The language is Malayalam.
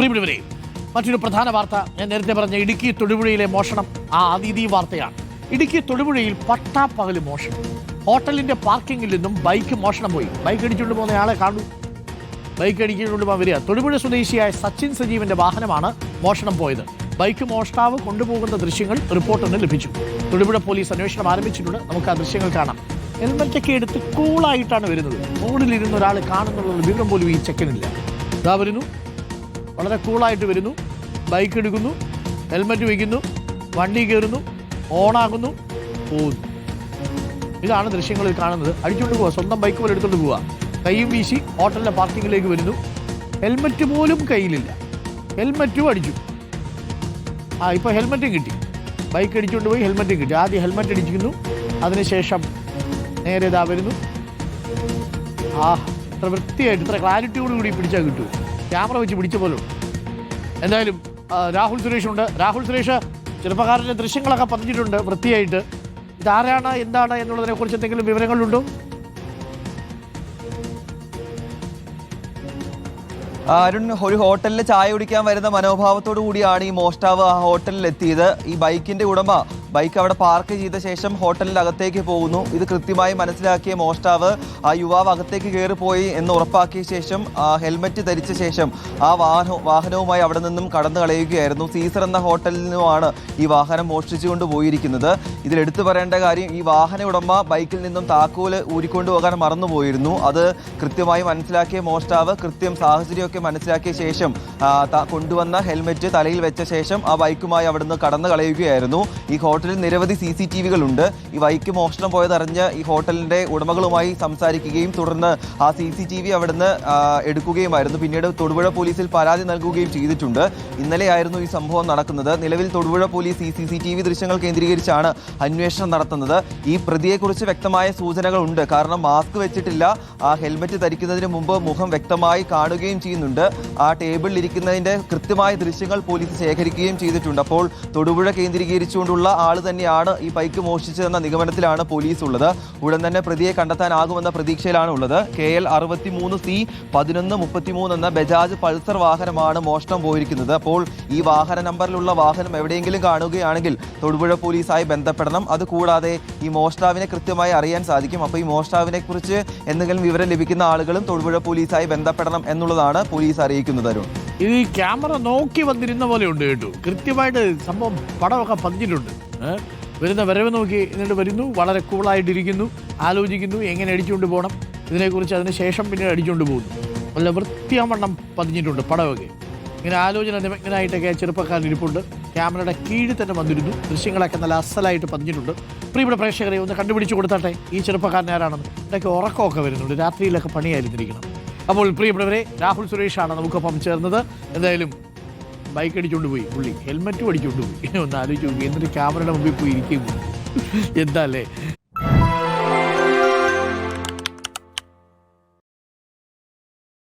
പ്രിയപ്പെട്ടവരെ മറ്റൊരു പ്രധാന വാർത്ത ഞാൻ നേരത്തെ പറഞ്ഞ ഇടുക്കി തൊടുപുഴയിലെ മോഷണം ആ അതിഥി വാർത്തയാണ്. ഇടുക്കി തൊടുപുഴയിൽ പട്ടാപ്പകൽ മോഷണം. ഹോട്ടലിന്റെ പാർക്കിങ്ങിൽ നിന്നും ബൈക്ക് മോഷണം പോയി. ബൈക്ക് അടിച്ചുകൊണ്ട് പോകുന്ന ആളെ കാണൂ. ബൈക്ക് അടിച്ചുകൊണ്ട് പോകാൻ വരിക. തൊടുപുഴ സ്വദേശിയായ സച്ചിൻ സജീവന്റെ വാഹനമാണ് മോഷണം പോയത്. ബൈക്ക് മോഷ്ടാവ് കൊണ്ടുപോകുന്ന ദൃശ്യങ്ങൾ റിപ്പോർട്ടിന് ലഭിച്ചു. തൊടുപുഴ പോലീസ് അന്വേഷണം ആരംഭിച്ചിട്ടുണ്ട്. നമുക്ക് ആ ദൃശ്യങ്ങൾ കാണാം. ഹെൽമെറ്റൊക്കെ എടുത്ത് കൂളായിട്ടാണ് വരുന്നത്. റോഡിലിരുന്ന ഒരാൾ കാണുന്നുള്ള വിവരം പോലും ഈ ചെക്കനില്ല. ഇതാ വരുന്നു. വളരെ കൂളായിട്ട് വരുന്നു. ബൈക്ക് എടുക്കുന്നു. ഹെൽമെറ്റ് വയ്ക്കുന്നു വണ്ടി കയറുന്നു. ഓണാകുന്നു. പോകുന്നു ഇതാണ് ദൃശ്യങ്ങളിൽ കാണുന്നത്. അടിച്ചുകൊണ്ട് പോവുക സ്വന്തം ബൈക്ക് പോലെ എടുത്തുകൊണ്ട് പോവുക കൈയും വീശി ഹോട്ടലിന്റെ പാർക്കിങ്ങിലേക്ക് വരുന്നു. ഹെൽമെറ്റ് പോലും കയ്യിലില്ല. ഹെൽമെറ്റും അടിച്ചു. ആ ഇപ്പോൾ ഹെൽമെറ്റും കിട്ടി. ബൈക്ക് അടിച്ചുകൊണ്ട് പോയി ഹെൽമെറ്റും കിട്ടി. ആദ്യം ഹെൽമെറ്റ് അടിച്ചിരുന്നു. അതിനുശേഷം നേരെ ഇതാ വരുന്നു. ആ ഇത്ര വൃത്തിയായിട്ട് ഇത്ര ക്ലാരിറ്റിയോടുകൂടി പിടിച്ചാൽ കിട്ടും ക്യാമറ വെച്ച് പിടിച്ച പോലെ. എന്തായാലും രാഹുൽ സുരേഷ് ഉണ്ട് രാഹുൽ സുരേഷ് ചെറുപ്പക്കാരന്റെ ദൃശ്യങ്ങളൊക്കെ പതിഞ്ഞിട്ടുണ്ട് വൃത്തിയായിട്ട്. ഇതാരാണ് എന്താണ് എന്നുള്ളതിനെ കുറിച്ച് എന്തെങ്കിലും വിവരങ്ങളുണ്ടോ? അരുൺ ഒരു ഹോട്ടലിൽ ചായ കുടിക്കാൻ വരുന്ന മനോഭാവത്തോടു കൂടിയാണ് ഈ മോഷ്ടാവ് ആ ഹോട്ടലിൽ എത്തിയത്. ഈ ബൈക്കിന്റെ ഉടമ ബൈക്ക് അവിടെ പാർക്ക് ചെയ്ത ശേഷം ഹോട്ടലിന്റെ അകത്തേക്ക് പോകുന്നു. ഇത് കൃത്യമായി മനസ്സിലാക്കിയ മോഷ്ടാവ് ആ യുവാവ് അകത്തേക്ക് കയറിപ്പോയി എന്ന് ഉറപ്പാക്കിയ ശേഷം ആ ഹെൽമറ്റ് ധരിച്ച ശേഷം ആ വാഹന വാഹനവുമായി അവിടെ നിന്നും കടന്നു കളയുകയായിരുന്നു. സീസർ എന്ന ഹോട്ടലിൽ നിന്നുമാണ് ഈ വാഹനം മോഷ്ടിച്ചുകൊണ്ട് പോയിരിക്കുന്നത്. ഇതിൽ എടുത്തു പറയേണ്ട കാര്യം ഈ വാഹന ഉടമ ബൈക്കിൽ നിന്നും താക്കോൽ ഊരിക്കൊണ്ടുപോകാൻ മറന്നുപോയിരുന്നു. അത് കൃത്യമായി മനസ്സിലാക്കിയ മോഷ്ടാവ് കൃത്യം സാഹചര്യമൊക്കെ മനസ്സിലാക്കിയ ശേഷം കൊണ്ടുവന്ന ഹെൽമെറ്റ് തലയിൽ വെച്ച ശേഷം ആ ബൈക്കുമായി അവിടുന്ന് കടന്നു കളയുകയായിരുന്നു. ഈ ഹോട്ടലിൽ നിരവധി സി സി ടി വികളുണ്ട്. ഈ ബൈക്ക് മോഷണം പോയതറിഞ്ഞ് ഈ ഹോട്ടലിന്റെ ഉടമകളുമായി സംസാരിക്കുകയും തുടർന്ന് ആ സി സി ടി വി അവിടുന്ന് എടുക്കുകയുമായിരുന്നു. പിന്നീട് തൊടുപുഴ പോലീസിൽ പരാതി നൽകുകയും ചെയ്തിട്ടുണ്ട്. ഇന്നലെയായിരുന്നു ഈ സംഭവം നടക്കുന്നത്. നിലവിൽ തൊടുപുഴ പോലീസ് ഈ സി സി ടി വി ദൃശ്യങ്ങൾ കേന്ദ്രീകരിച്ചാണ് അന്വേഷണം നടത്തുന്നത്. ഈ പ്രതിയെക്കുറിച്ച് വ്യക്തമായ സൂചനകളുണ്ട്. കാരണം മാസ്ക് വെച്ചിട്ടില്ല. ആ ഹെൽമെറ്റ് ധരിക്കുന്നതിന് മുമ്പ് മുഖം വ്യക്തമായി കാണുകയും ചെയ്യുന്നുണ്ട്. ആ ടേബിളിൽ ഇരിക്കുന്നതിന്റെ കൃത്യമായ ദൃശ്യങ്ങൾ പോലീസ് ശേഖരിക്കുകയും ചെയ്തിട്ടുണ്ട്. അപ്പോൾ തൊടുപുഴ കേന്ദ്രീകരിച്ചുകൊണ്ടുള്ള ആൾ തന്നെയാണ് ഈ ബൈക്ക് മോഷ്ടിച്ചതെന്ന നിഗമനത്തിലാണ് പോലീസ് ഉള്ളത്. ഉടൻ തന്നെ പ്രതിയെ കണ്ടെത്താനാകുമെന്ന പ്രതീക്ഷയിലാണ് ഉള്ളത്. കെ എൽ അറുപത്തി മൂന്ന് സി പതിനൊന്ന് മുപ്പത്തിമൂന്ന് എന്ന ബജാജ് പൾസർ വാഹനമാണ് മോഷണം പോയിരിക്കുന്നത്. അപ്പോൾ ഈ വാഹന നമ്പറിലുള്ള വാഹനം എവിടെയെങ്കിലും കാണുകയാണെങ്കിൽ തൊടുപുഴ പോലീസായി ബന്ധപ്പെടണം. അതുകൂടാതെ ഈ മോഷ്ടാവിനെ കൃത്യമായി അറിയാൻ സാധിക്കും. അപ്പോൾ ഈ മോഷ്ടാവിനെ കുറിച്ച് എന്തെങ്കിലും വിവരം ലഭിക്കുന്ന ആളുകളും തൊടുപുഴ പോലീസായി ബന്ധപ്പെടണം എന്നുള്ളതാണ് പോലീസ് അറിയിക്കുന്നത് അരുൺ. ഈ ക്യാമറ നോക്കി വന്നിരുന്ന പോലെ ഉണ്ട് കേട്ടോ. കൃത്യമായിട്ട് സംഭവം പടമൊക്കെ പതിഞ്ഞിട്ടുണ്ട്? വരുന്ന വരവ് നോക്കി എന്നിട്ട് വരുന്നു. വളരെ കൂളായിട്ടിരിക്കുന്നു ആലോചിക്കുന്നു എങ്ങനെ അടിച്ചുകൊണ്ട് പോകണം? ഇതിനെക്കുറിച്ച് അതിന് ശേഷം പിന്നെ അടിച്ചുകൊണ്ട് പോകുന്നു. നല്ല വൃത്തിയാവണ്ണം പതിഞ്ഞിട്ടുണ്ട് പടമൊക്കെ. ഇങ്ങനെ ആലോചന നിമഗ്നായിട്ടൊക്കെ ചെറുപ്പക്കാരൻ ഇരിപ്പുണ്ട്. ക്യാമറയുടെ കീഴിൽ തന്നെ വന്നിരുന്നു. ദൃശ്യങ്ങളൊക്കെ നല്ല അസലായിട്ട് പതിഞ്ഞിട്ടുണ്ട്. പ്രിയപ്പെട്ട പ്രേക്ഷകരെ ഒന്ന് കണ്ടുപിടിച്ച് കൊടുത്താട്ടെ? ഈ ചെറുപ്പക്കാരൻ ആരാണെന്ന്? ഇടയ്ക്ക് ഉറക്കമൊക്കെ വരുന്നുണ്ട്. രാത്രിയിലൊക്കെ പണിയായിരുന്നിരിക്കണം. അപ്പോൾ പ്രിയപ്പെട്ടവരെ രാഹുൽ സുരേഷാണ് നമുക്കൊപ്പം ചേർന്നത്. എന്തായാലും ബൈക്ക് അടിച്ചുകൊണ്ട് പോയി. പുള്ളി ഹെൽമറ്റും അടിച്ചുകൊണ്ട് പോയി. ഒന്ന് ആലോചിച്ച് നോക്കി എന്നിട്ട് ക്യാമറയുടെ മുമ്പിൽ പോയി ഇരിക്കുകയും എന്താ അല്ലേ?